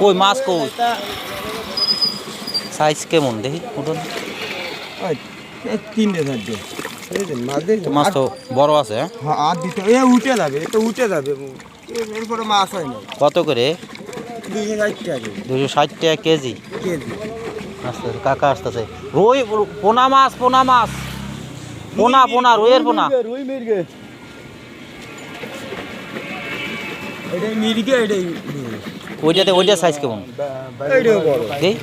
কই মাছ কই? সাইজ কেমন? দেখি উঠুন। তিনটে চারটে। মাছ তো বড় আছে হ্যাঁ? হ্যাঁ আর দিতে এ উঠে যাবে এটা উঠে যাবে। এরপরে মাছ হয় না। কত করে? দুশো ষাট টাকা কেজি। কেজি? কাকা আসতেছে। রুই পোনা মাছ পোনা মাছ। পোনা পোনা রুইয়ের পোনা। রুই মির্গে। এটাই মির্গে এটাই। ওইটাতে ওইটা সাইজ কেমন? এইটাও বড়। দেই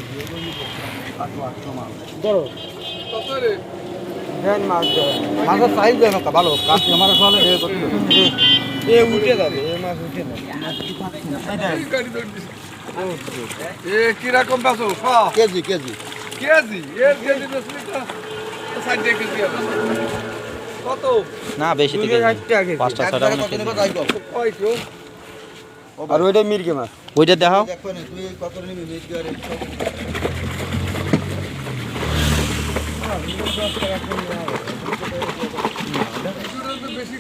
দেন মাছ দেন। মাছের সাইজ একটা ভালো। কাস্টমার রে করতে এ উঠে যাবে এ মাছ উঠে যাবে। এ কীরকম বেচো কেজি কেজি। কেজি? এর কেজি ষাট কত? না বেশি থেকে। পাঁচটা ছটা আর ওইটা মির্গে মাছ ওইটা দেখাও। বেশি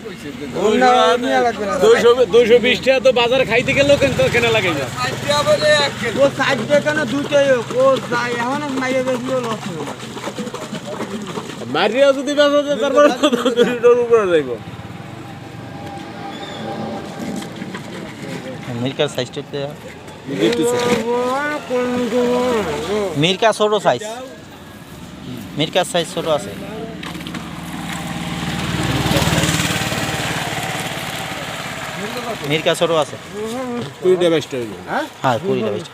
দুইশো টাকা তো বাজারে খাইতে গেলেও কিন্তু কেনা লাগে না? ষাট টাকা বলে এক কেজি ও সাইড টাকা না দুইটাই হোক। ও যায় এখন মাইরে বেশিও লস মারিয়া যদি বেচা যায় তারপরে উপরে যাইব। মিরকার সাইজটা মিরকা ছোট। সাইজ মিরকার সাইজ ছোট আছে। মিরকা ছোট আছে। কুড়িটা বাইশটা হইব হ্যাঁ? কুড়িটা বেশি।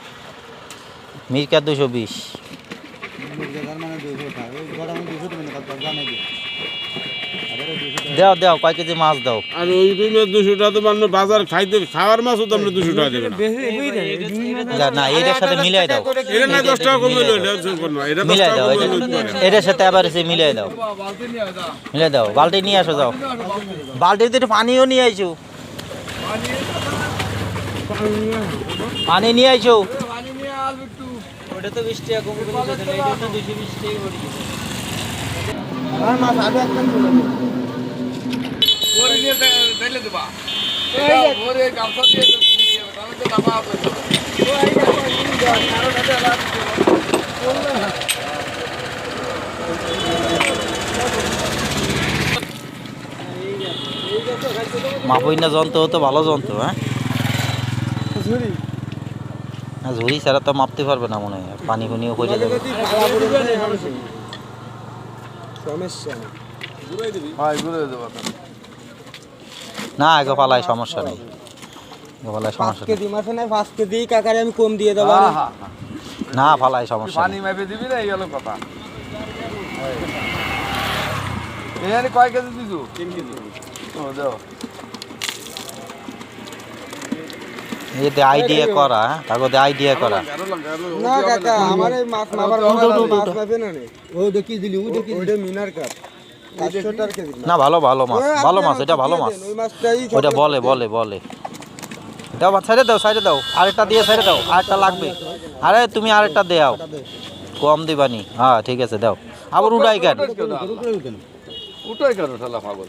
মিরকা দুশো বিশ দাও দাও কয় কেজি মাছ দাও? আর ওই রুই দুশো টাকা তো মানুষ বাজার খাইতে খাওয়ার মাছও তো আমরা দুশো টাকা দেবে না। না, এটার সাথে মিলাই দাও। এটা না দশ টাকা কমে এটা এটা মিলাই দাও এটার সাথে আবার এসে মিলাই দাও। বালতি নিয়ে যা মিলাই দাও বালতি নিয়ে আসো যাও। বালতিতে একটু পানিও নিয়ে আইছো। পানি নিয়ে আইছো। ওটা তো বিশ টাকা কম দিতে এটা তো দুশো বিশ টাকা দেবো। ওরে গামছা দিয়ে দেবে, তাহলে তো নামা হবে মাপই যন্ত্র তো ভালো যন্ত্র হ্যাঁ না ঝুড়ি ছাড়া তো মাপতে পারবে না মনে হয় পানি খুনিও করে দেবে সমস্যা হয় ঘুরে দেবো। না আগে পালায় সমস্যা নেই। পালায় সমস্যা নেই। কেজি মাছ নাই পাঁচ কেজি কাকারে আমি কম দিয়ে দেবো। হ্যাঁ, হ্যাঁ, হ্যাঁ। না ফালায় সমস্যা পানি মেপে দিবি না এই হলো কথা। এখানে কয় কেজি দিছু? তিন কেজি। ও দাও। এতে আইডিয়া করা কাগজে আইডিয়া করা। না কাকা আমার মাছ মাছ পাবে না ও দেখি দিলি? ও দেখি মিনার কাপ। না ভালো ভালো মাছ ভালো মাছ এটা ভালো মাছ। ওইটা বলে বলে বলে। দাও সাইডে দাও সাইডে দাও আরেকটা দিয়ে সাইডে দাও আরেকটা লাগবে। আরে তুমি আরেকটা দেও কম দিবানি। হ্যাঁ ঠিক আছে দাও। আবার উড়াই কেন? উঠাই কেন? ঠেলা পাগল?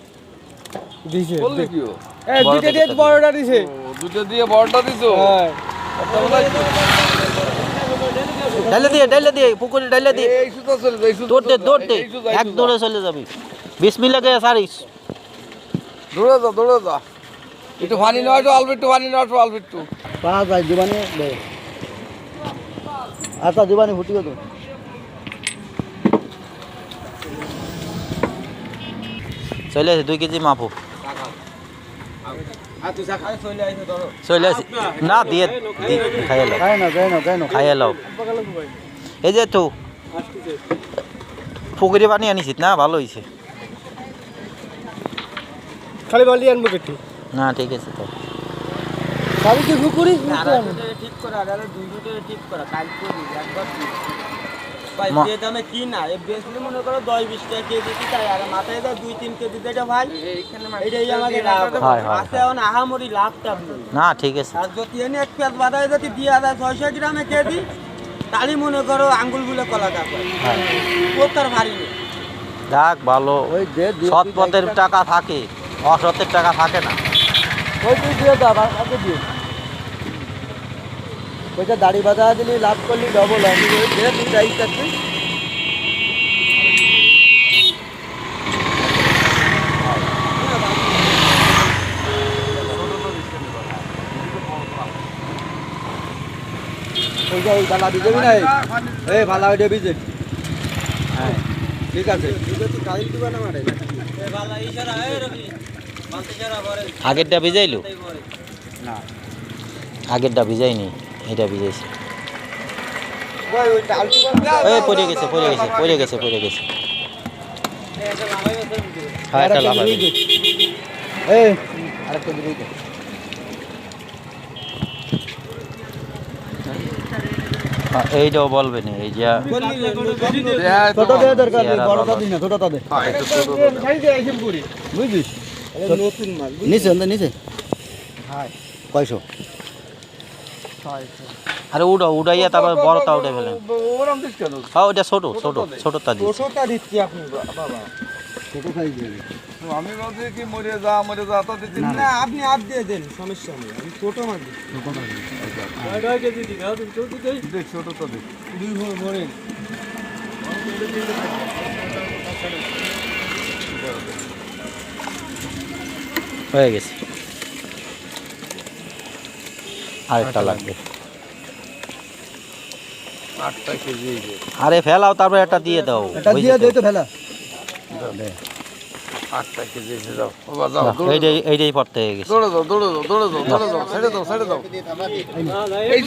বড়টা দিছে। দুটো দিয়ে বড়টা দিছো? হ্যাঁ। ডাইলে দিয়ে ডাইলে দিয়ে পুকুরে ডাইলে দিয়ে। এই সুতো চলে এই সুতো দৌড়তে দৌড়তে এই সুতো, এই এক দৌড়ে চলে যাবি। বিসমিল্লা গে সারিস। দৌড়ে যা দৌড়ে যা। একটু পানি একটু অল্প একটু পানি নেওয়া অল্প একটু। পাঁচ ভাই দিবানি আচ্ছা দিবানি ফুটিয়ে তো চলে আসে দুই কেজি মাপো। চলে আসে। না দিয়ে খাইয়ে লাও। খাই না যাই না যাই না। খাইয়ে লাও। এই যে তো পুকুরে পানি আনিছিস না? ভালো হয়েছে খালি বালি আনব কেটি। না ঠিক আছে তো। খালি কি পুকুরি? ঠিক করা আর দুই দুটো ঠিক করা কাল করে একবার ভাই যে দামে কি না? এ বেচলে মনে করো দশ বিশ টাকা কেজি কি তাই আর মাথায় দাও দুই তিন কেজি দেটা ভাই এটাই লাভ হয়, হয়, আছে এখন আহামরি হলো না ঠিক আছে। আর যদি এনে এক পেঁয়াজ বাদায় যদি দিয়ে দেয় ছয়শো গ্রামে কেজি তাহলে মনে করো আঙ্গুলগুলো কলা হ্যাঁ। ভারী ভালো। সৎ পথের টাকা থাকে। অসতের টাকা থাকে না। ওই তুই দিয়ে দিয়ে। ওইটা দাড়ি বাঁধা দিলি লাভ করলি ডবল আমি তুই ওই দিবি না এই বালা ওইটা যারা পরে আগেরটা ভিজাইলো? না। আগেরটা ভিজাইনি এটা ভিজাইছে। পড়ে গেছে পড়ে গেছে পড়ে গেছে পড়ে গেছে। হ্যাঁ লাফাবে। এই আরেকটা দিবি তো হ্যাঁ, এইটাও বলবে না এই যে ছোট দে দরকার নেই বড়টা। দিস না ছোটটা দে হ্যাঁ মাল নিচে নিচে হ্যাঁ কয়শো আরে উড়া, উড়াইয়া তারপর বড়টা উঠে ফেলেন হ্যাঁ ওইটা ছোট ছোট ছোটটা দিচ্ছি আপনি, বাবা ছোট আমি বলছি কি মরে যা মরে যা তো দিচ্ছি। না আপনি আপ দিয়ে দেন সমস্যা নেই। আমি ছোট দিচ্ছি দেখ ছোট তো দেখ। দুই ভর ভরে হয়ে গেছে। আরেকটা লাগবে। আটটা কেজি আরে ফেলাও তারপরে একটা দিয়ে দাও। এটা দিয়ে দে তো ফেলা। আটটা কেজি এসে যাও। বাবা যাও এইটাই এইটাই পড়তে গেছে। দৌড়ে যাও দৌড়ে যাও দৌড়ে যাও দৌড়ে যাও ছেড়ে দাও ছেড়ে দাও।